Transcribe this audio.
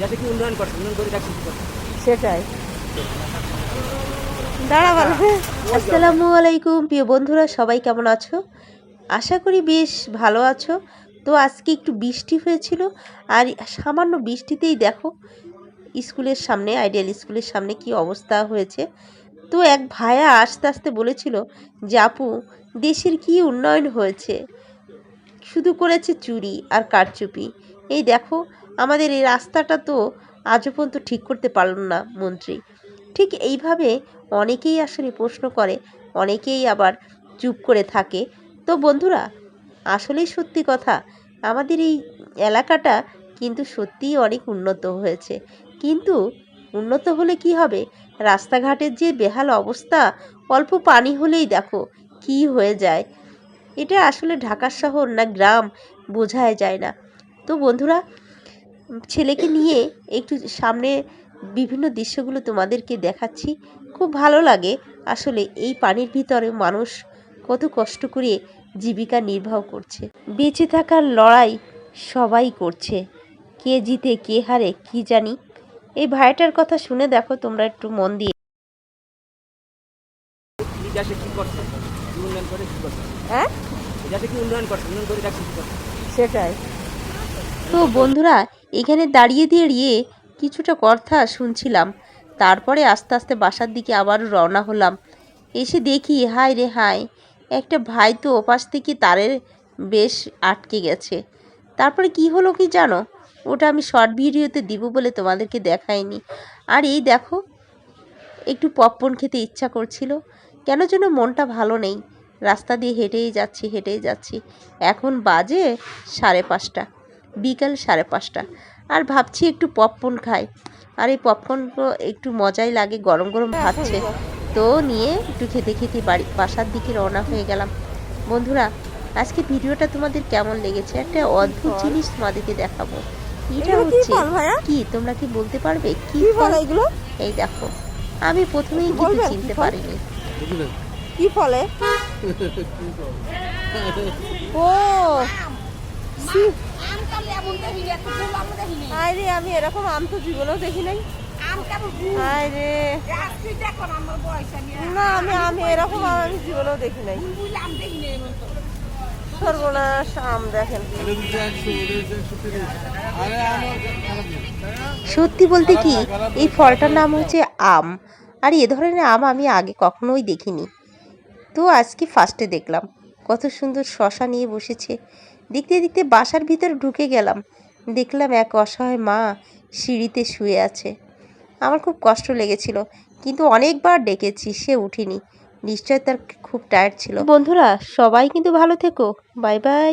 যাতে কি উন্নয়ন করছে, উন্নয়ন করে সেটাই। আসসালামু আলাইকুম, প্রিয় বন্ধুরা, সবাই কেমন আছো? আশা করি বেশ ভালো আছো। তো আজকে একটু বৃষ্টি হয়েছিল, আর সামান্য বৃষ্টিতেই দেখো, স্কুলের সামনে, আইডিয়াল স্কুলের সামনে কি অবস্থা হয়েছে। তো এক ভায়া আস্তে আস্তে বলেছিল যে, আপু, দেশের কি উন্নয়ন হয়েছে? শুধু করেছে চুরি আর কারচুপি। এই দেখো আমাদের এই রাস্তাটা তো আজও পর্যন্ত ঠিক করতে পারল না মন্ত্রী। ঠিক এইভাবে অনেকেই আসলে প্রশ্ন করে, অনেকেই আবার চুপ করে থাকে। তো বন্ধুরা, আসলেই সত্যি কথা, আমাদের এই এলাকাটা কিন্তু সত্যিই অনেক উন্নত হয়েছে। কিন্তু উন্নত হলে কি হবে? রাস্তাঘাটের যে বেহাল অবস্থা, অল্প পানি হলেই দেখো কি হয়ে যায়। এটা আসলে ঢাকা শহর না গ্রাম, বোঝাই যায় না। তো বন্ধুরা ছেলেকে নিয়ে একটু সামনে বিভিন্ন দৃশ্যগুলো তোমাদেরকে দেখাচ্ছি। খুব ভালো লাগে আসলে এই পানির ভিতরে মানুষ কত কষ্ট করে জীবিকা নির্বাহ করছে। বেঁচে থাকার লড়াই সবাই করছে। কে জিতে কে হারে কি জানি। এই ভাইটার কথা শুনে দেখো তোমরা একটু মন দিয়ে। হ্যাঁ? সেটাই। তো বন্ধুরা এখানে দাঁড়িয়ে দাঁড়িয়ে কিছুটা কথা শুনছিলাম। তারপরে আস্তে আস্তে বাসার দিকে আবার রওনা হলাম। এসে দেখি হাই রে হাই একটা ভাই তো ওপাশ থেকে তারের বেশ আটকে গেছে। তারপরে কি হলো কি জানো? ওটা আমি শর্ট ভিডিওতে দিব বলে তোমাদেরকে দেখাইনি। আর এই দেখো, একটু পপকর্ন খেতে ইচ্ছা করছিল। কেন যেন মনটা ভালো নেই। রাস্তা দিয়ে হেঁটেই যাচ্ছি হেঁটেই যাচ্ছি। এখন বাজে সাড়ে পাঁচটা। বিকাল সাড়ে পাঁচটা। আর ভাবছি একটু পপকর্ন খাই। আর এই পপকর্নগুলো একটু মজাই লাগে গরম গরম ভাবছে। তো নিয়ে একটু খেতে খেতে বাড়ি বাসার দিকে রওনা হয়ে গেলাম। বন্ধুরা আজকে ভিডিওটা তোমাদের কেমন লেগেছে? একটা অদ্ভুত জিনিস তোমাদেরকে দেখাবো। এটা কি হচ্ছে কি? তোমরা কি বলতে পারবে? কি ফল এগুলো? এই দেখো আমি প্রথমেই কিন্তু বলবেন কি চিনতে পারিনি। কি ফলে? ও সি- হায় রে আমি এরকম আম তো জীবনেও দেখি নাই। হায় রে না আমি আমি এরকম আম আমি জীবনেও দেখি নাই। সর্বনাশ আম দেখেন। সত্যি বলতে কি এই ফলটার নাম হচ্ছে আম। আর এ ধরনের আম আমি আগে কখনোই দেখিনি। তো আজকে ফার্স্টে দেখলাম। কত সুন্দর শশা নিয়ে বসেছে। দেখতে দেখতে বাসার ভিতর ঢুকে গেলাম। দেখলাম এক অসহায় মা সিঁড়িতে শুয়ে আছে। আমার খুব কষ্ট লেগেছিল, কিন্তু অনেকবার ডেকেছি, সে উঠিনি। নিশ্চয় তার খুব টায়ার্ড ছিল। বন্ধুরা, সবাই কিন্তু ভালো থেকো। Bye bye